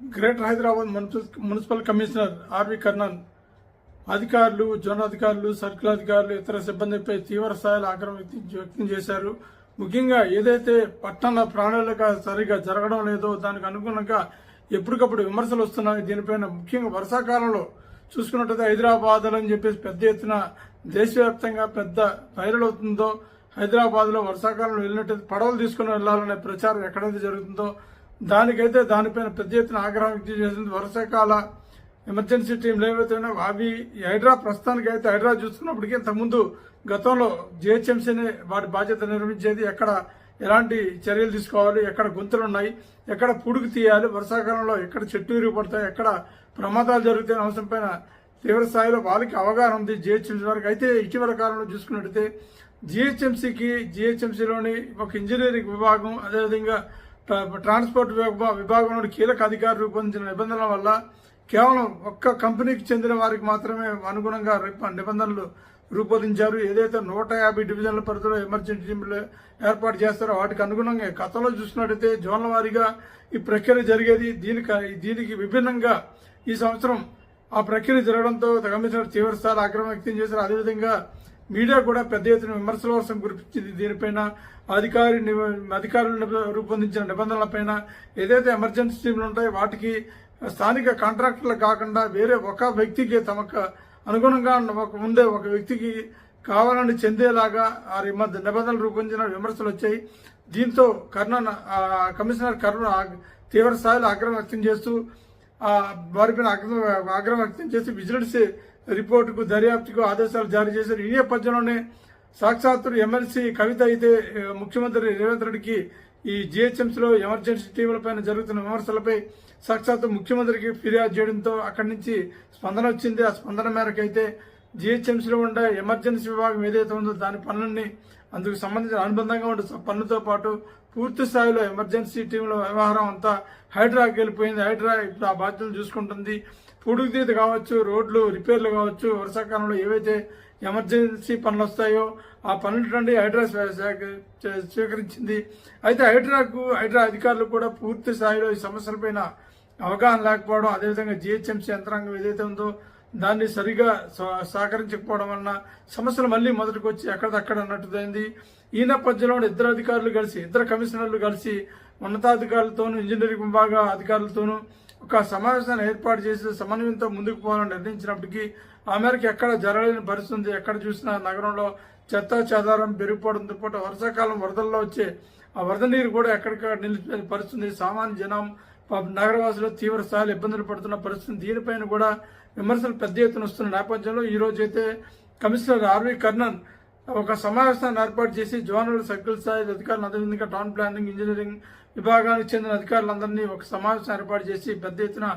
Greater Hyderabad municipal municipal commissioner RV Karnan అధికారులు zone అధికారులు circle అధికారులు ఇతర సిబ్బందిపై తీవ్ర స్థాయిలో ఆగ్రహం వ్యక్తం చేశారు. ముఖ్యంగా ఏదైతే పట్టణ ప్రాణాలుగా సరిగా జరగడం లేదో దానికి అనుగుణంగా ఎప్పటికప్పుడు విమర్శలు వస్తున్నాయి. దీనిపైన ముఖ్యంగా వర్షాకాలంలో చూసుకున్నట్టయితే హైదరాబాద్ అని చెప్పేసి పెద్ద ఎత్తున దేశవ్యాప్తంగా పెద్ద వైరల్ అవుతుందో హైదరాబాద్లో వర్షాకాలంలో వెళ్ళినట్టయితే పడవలు తీసుకుని వెళ్ళాలనే ప్రచారం ఎక్కడైతే జరుగుతుందో దానికైతే దానిపైన పెద్ద ఎత్తున ఆగ్రహం వ్యక్తం చేసింది వర్షాకాల ఎమర్జెన్సీ టీంలు ఏవైతే ఉన్నాయో అవి హైడ్రా ప్రస్తుతానికి అయితే హైడ్రా చూసుకున్నప్పటికీ ఇంతకుముందు గతంలో జిహెచ్ఎంసీనే వాటి బాధ్యత నిర్వహించేది. ఎక్కడ ఎలాంటి చర్యలు తీసుకోవాలి? ఎక్కడ గుంతలు ఉన్నాయి? ఎక్కడ పుడుగు తీయాలి? వర్షాకాలంలో ఎక్కడ చెట్టు విరిగిపడతాయి? ఎక్కడ ప్రమాదాలు జరుగుతాయి అంశం పైన తీవ్ర స్థాయిలో వాళ్ళకి అవగాహన ఉంది జిహెచ్ఎంసీ వరకు. అయితే ఇటీవల కాలంలో చూసుకున్నట్టయితే జిహెచ్ఎంసీకి జిహెచ్ఎంసీలోని ఒక ఇంజనీరింగ్ విభాగం అదేవిధంగా ట్రాన్స్పోర్ట్ విభా- విభాగంలోని కీలక అధికారులు రూపొందించిన నిబంధనల వల్ల కేవలం ఒక్క కంపెనీకి చెందిన వారికి మాత్రమే అనుగుణంగా నిబంధనలు రూపొందించారు. ఏదైతే నూట యాభై డివిజన్ల పరిధిలో ఎమర్జెన్సీ టీంలు ఏర్పాటు చేస్తారో వాటికి అనుగుణంగా గతంలో చూసినట్టయితే జోన్ల వారీగా ఈ ప్రక్రియ జరిగేది. దీనికి దీనికి విభిన్నంగా ఈ సంవత్సరం ఆ ప్రక్రియ జరగడంతో కమిషనర్ తీవ్ర ఆగ్రహం వ్యక్తం చేశారు. అదేవిధంగా మీడియా కూడా పెద్ద ఎత్తున విమర్శల వర్షం కురిపించింది దీనిపైన అధికారి అధికారులు రూపొందించిన నిబంధనలపైన ఏదైతే ఎమర్జెన్సీ టీంలు ఉంటాయో వాటికి స్థానిక కాంట్రాక్టర్లు కాకుండా వేరే ఒక వ్యక్తికి తమకు అనుగుణంగా ఉన్న ఒక ముందే ఒక వ్యక్తికి కావాలని చెందేలాగా ఆ మధ్య నిబంధనలు రూపొందించిన విమర్శలు వచ్చాయి. దీంతో కర్ణన్ కమిషనర్ కర్ణ తీవ్ర స్థాయిలో ఆగ్రహం వ్యక్తం చేస్తూ వారిపైన ఆగ్రహం ఆగ్రహం వ్యక్తం చేసి విజిలెన్స్ రిపోర్టుకు దర్యాప్తుకు ఆదేశాలు జారీ చేశారు. ఈ నేపథ్యంలోనే సాక్షాత్తు ఎమ్మెల్సీ కవిత అయితే ముఖ్యమంత్రి రేవంత్ రెడ్డికి ఈ జిహెచ్ఎంసీలో ఎమర్జెన్సీ టీములపైన జరుగుతున్న విమర్శలపై సాక్షాత్తు ముఖ్యమంత్రికి ఫిర్యాదు చేయడంతో అక్కడి నుంచి స్పందన వచ్చింది. ఆ స్పందన మేరకు అయితే జిహెచ్ఎంసీలో ఉండే ఎమర్జెన్సీ విభాగం ఏదైతే ఉందో దాని పనులన్నీ అందుకు సంబంధించిన అనుబంధంగా ఉండే పనులతో పాటు పూర్తి స్థాయిలో ఎమర్జెన్సీ టీంల వ్యవహారం అంతా హైడ్రాకి వెళ్ళిపోయింది హైడ్రా ఇప్పుడు ఆ బాధ్యతలు చూసుకుంటుంది. పుడుగుతీత కావచ్చు రోడ్లు రిపేర్లు కావచ్చు వర్షాకాలంలో ఏవైతే ఎమర్జెన్సీ పనులు వస్తాయో ఆ పనుల నుండి హైడ్రా స్వీకరించింది. అయితే హైడ్రాకు హైడ్రా అధికారులు కూడా పూర్తి స్థాయిలో ఈ సమస్యలపైన అవగాహన లేకపోవడం అదేవిధంగా జిహెచ్ఎంసీ యంత్రాంగం ఏదైతే ఉందో దాన్ని సరిగా సహకరించకపోవడం వలన సమస్యలు మళ్ళీ మొదటికి వచ్చి ఎక్కడదక్కడ అన్నట్టుదైంది. ఈ నేపథ్యంలో ఇద్దరు అధికారులు కలిసి ఇద్దరు కమిషనర్లు కలిసి ఉన్నతాధికారులతోనూ ఇంజనీరింగ్ విభాగ అధికారులతోనూ ఒక సమావేశాన్ని ఏర్పాటు చేసి సమన్వయంతో ముందుకు పోవాలని నిర్ణయించినప్పటికీ ఆ మేరకు ఎక్కడ జరగలేని పరిస్థితి ఎక్కడ చూసినా నగరంలో చెత్త చెదారం పెరిగిపోవడంతో పాటు వర్షాకాలం వరదల్లో వచ్చే ఆ వరద నీరు కూడా ఎక్కడికక్కడ నిలిచిన పరిస్థితి సామాన్య జనం నగరవాసులు తీవ్ర స్థాయిలో ఇబ్బందులు పడుతున్న పరిస్థితి దీనిపైన కూడా విమర్శలు పెద్ద ఎత్తున వస్తున్న నేపథ్యంలో ఈ రోజు అయితే కమిషనర్ ఆర్వి కర్ణన్ ఒక సమావేశాన్ని ఏర్పాటు చేసి జోనల్ సర్కిల్ స్థాయి అధికారులు టౌన్ ప్లానింగ్ ఇంజనీరింగ్ విభాగానికి చెందిన అధికారులందరినీ ఒక సమావేశం ఏర్పాటు చేసి పెద్ద ఎత్తున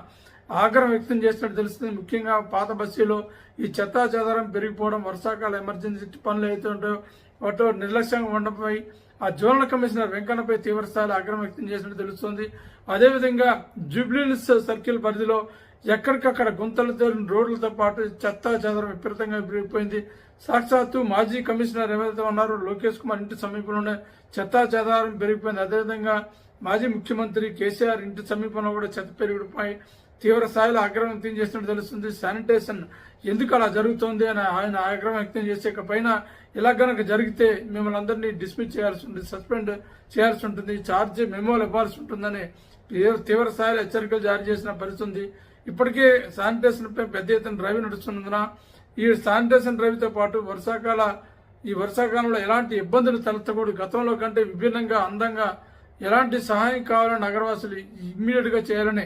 ఆగ్రహం వ్యక్తం చేసినట్టు తెలుస్తుంది. ముఖ్యంగా పాత బస్సులో ఈ చెత్తా చెదారం పెరిగిపోవడం వర్షాకాల ఎమర్జెన్సీ పనులు అయితే ఉంటాయో వాటిలో నిర్లక్ష్యంగా ఉండడంపై ఆ జోనల్ కమిషనర్ వెంకన్నపై తీవ్రస్థాయిలో ఆగ్రహం వ్యక్తం చేసినట్టు తెలుస్తుంది. అదేవిధంగా జూబ్లీన్స్ సర్కిల్ పరిధిలో ఎక్కడికక్కడ గుంతలు తేలిన రోడ్లతో పాటు చెత్తా చెదరం విపరీతంగా పెరిగిపోయింది సాక్షాత్తు మాజీ కమిషనర్ ఎవరైతే ఉన్నారో లోకేష్ కుమార్ ఇంటి సమీపంలోనే చెత్తా చెదారం పెరిగిపోయింది. అదేవిధంగా మాజీ ముఖ్యమంత్రి కేసీఆర్ ఇంటి సమీపంలో కూడా చెత్త పెరిగిపోయి తీవ్ర స్థాయిలో ఆగ్రహం వ్యక్తం చేస్తున్నట్టు తెలుస్తుంది. శానిటేషన్ ఎందుకు అలా జరుగుతోంది అని ఆయన ఆగ్రహం వ్యక్తం చేసే పైన ఇలా కనుక జరిగితే మిమ్మల్ని అందరినీ డిస్మిస్ చేయాల్సి ఉంటుంది సస్పెండ్ చేయాల్సి ఉంటుంది ఛార్జ్ మెమోలు ఇవ్వాల్సి ఉంటుందని తీవ్ర- స్థాయిలో హెచ్చరికలు జారీ చేసిన పరిస్థితుంది ఇప్పటికే శానిటేషన్ పై పెద్ద ఎత్తున డ్రైవ్ నడుస్తున్నందున ఈ శానిటేషన్ డ్రైవ్తో పాటు వర్షాకాల ఈ వర్షాకాలంలో ఎలాంటి ఇబ్బందులు తలెత్తకూడదు. గతంలో కంటే విభిన్నంగా అందంగా ఎలాంటి సహాయం కావాలని నగరవాసులు ఇమ్మీడియట్గా చేయాలని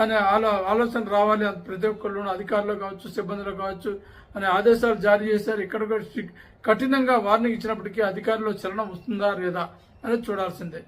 అనే ఆలో ఆలోచన రావాలి. ప్రతి ఒక్కళ్ళు అధికారులు కావచ్చు సిబ్బందులు కావచ్చు అనే ఆదేశాలు జారీ చేశారు. ఇక్కడ కఠినంగా వార్నింగ్ ఇచ్చినప్పటికీ అధికారులు చలనం వస్తుందా లేదా అనేది చూడాల్సిందే.